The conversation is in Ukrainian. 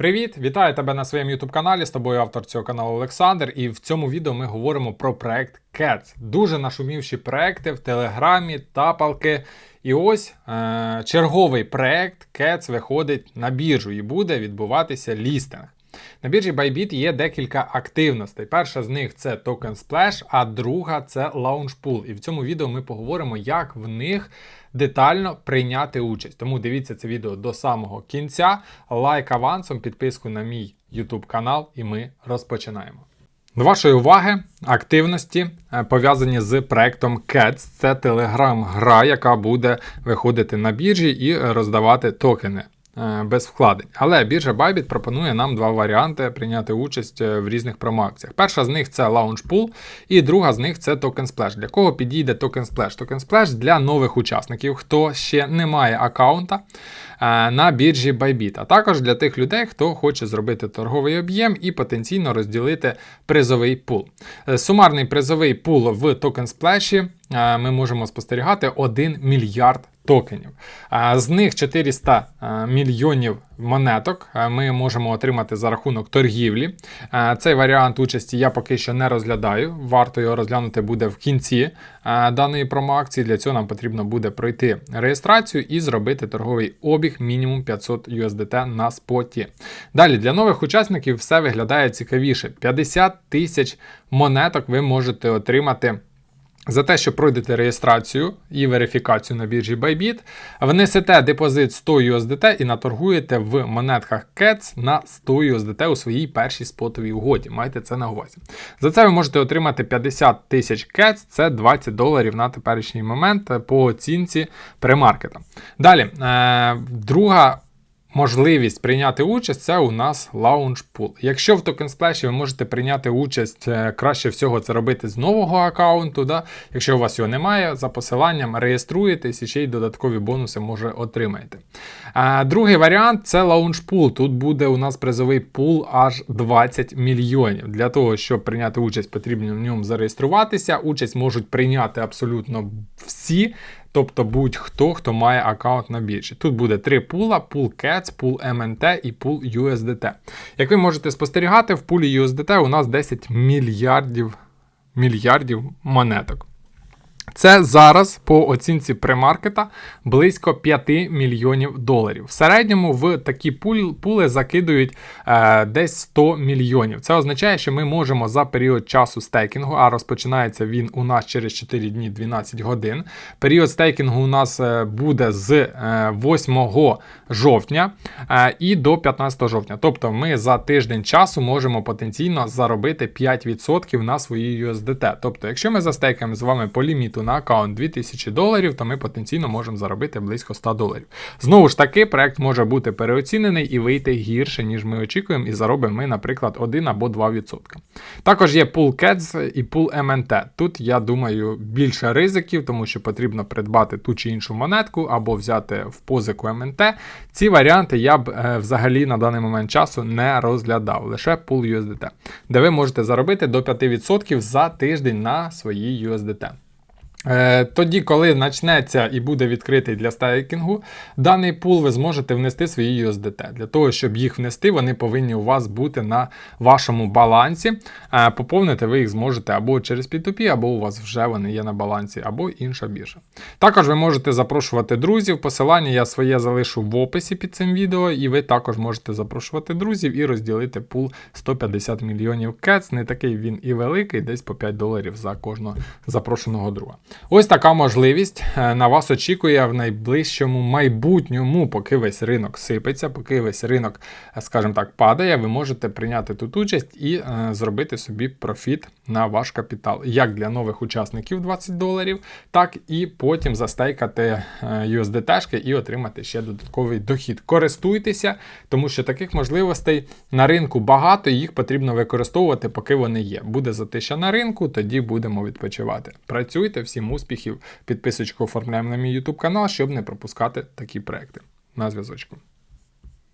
Привіт! Вітаю тебе на своєму youtube каналі. З тобою автор цього каналу Олександр. І в цьому відео ми говоримо про проект Cats. Дуже нашумівші проекти в Телеграмі, тапалки. І ось е- черговий проект Cats виходить на біржу і буде відбуватися лістинг. На біржі Bybit є декілька активностей. Перша з них це Token Splash, а друга це Launch Pool. І в цьому відео ми поговоримо, як в них детально прийняти участь. Тому дивіться це відео до самого кінця. Лайк авансом, підписку на мій YouTube канал, і ми розпочинаємо. До вашої уваги активності е, пов'язані з проектом Cats. Це телеграм-гра, яка буде виходити на біржі і роздавати токени. Е, без вкладень. Але біржа Bybit пропонує нам два варіанти прийняти участь е, в різних промоакціях. Перша з них це Launch Pool, і друга з них це Token Splash. Для кого підійде Token Splash? Token Splash для нових учасників, хто ще не має аккаунта е, на біржі Bybit, а також для тих людей, хто хоче зробити торговий об'єм і потенційно розділити призовий пул. Сумарний призовий пул в Token Splash ми можемо спостерігати 1 мільярд токенів. З них 400 мільйонів монеток ми можемо отримати за рахунок торгівлі. Цей варіант участі я поки що не розглядаю. Варто його розглянути буде в кінці даної промоакції. Для цього нам потрібно буде пройти реєстрацію і зробити торговий обіг мінімум 500 USDT на споті. Далі для нових учасників все виглядає цікавіше. 50 тисяч монеток ви можете отримати. За те, що пройдете реєстрацію і верифікацію на біржі Bybit, внесете депозит 100 USDT і наторгуєте в монетках CATS на 100 USDT у своїй першій спотовій угоді. Майте це на увазі. За це ви можете отримати 50 тисяч CATS, це 20 доларів на теперішній момент по оцінці премаркета. Далі, е, друга можливість прийняти участь, це у нас Launch Pool. Якщо в Token Splash ви можете прийняти участь, е, краще всього це робити з нового аккаунту. Да? Якщо у вас його немає, за посиланням реєструєтесь і ще й додаткові бонуси може отримаєте. А, Другий варіант це Launch Pool. Тут буде у нас призовий пул аж 20 мільйонів. Для того, щоб прийняти участь, потрібно в ньому зареєструватися. Участь можуть прийняти абсолютно всі. Тобто будь-хто, хто має аккаунт на біржі. Тут буде три пула: пул CATS, пул MNT і пул USDT. Як ви можете спостерігати, в пулі USDT у нас 10 мільярдів мільярдів монеток. Це зараз по оцінці премаркета близько 5 мільйонів доларів. В середньому в такі пули закидують е, десь 100 мільйонів. Це означає, що ми можемо за період часу стейкінгу, а розпочинається він у нас через 4 дні 12 годин. Період стейкінгу у нас е, буде з е, 8 жовтня е, і до 15 жовтня. Тобто ми за тиждень часу можемо потенційно заробити 5% на свої USDT. Тобто, якщо ми застейкаємо з вами по ліміту на аккаунт 2000 доларів, то ми потенційно можемо заробити близько 100 доларів. Знову ж таки, проект може бути переоцінений і вийти гірше, ніж ми очікуємо, і заробимо ми, наприклад, 1 або 2%. Також є Pool Cats і Pool MNT. Тут, я думаю, більше ризиків, тому що потрібно придбати ту чи іншу монетку або взяти в позику MNT. Ці варіанти я б е, взагалі на даний момент часу не розглядав, лише Pool USDT, де ви можете заробити до 5% за тиждень на свої USDT. Е, тоді, коли почнеться і буде відкритий для стейкінгу, даний пул ви зможете внести свої USDT. Для того, щоб їх внести, вони повинні у вас бути на вашому балансі. Е, поповнити ви їх зможете або через P2P, або у вас вже вони є на балансі, або інша біржа. Також ви можете запрошувати друзів. Посилання я своє залишу в описі під цим відео, і ви також можете запрошувати друзів і розділити пул 150 мільйонів кец. Не такий він і великий, десь по 5 доларів за кожного запрошеного друга. Ось така можливість е, на вас очікує в найближчому майбутньому, поки весь ринок сипеться, поки весь ринок, е, скажімо так, падає, ви можете прийняти тут участь і е, зробити собі профіт на ваш капітал, як для нових учасників 20 доларів, так і потім застейкати USDT і отримати ще додатковий дохід. Користуйтеся, тому що таких можливостей на ринку багато, і їх потрібно використовувати, поки вони є. Буде затища на ринку, тоді будемо відпочивати. Працюйте всім успіхів. Підписочку оформляємо на мій YouTube канал, щоб не пропускати такі проекти. На зв'язочку.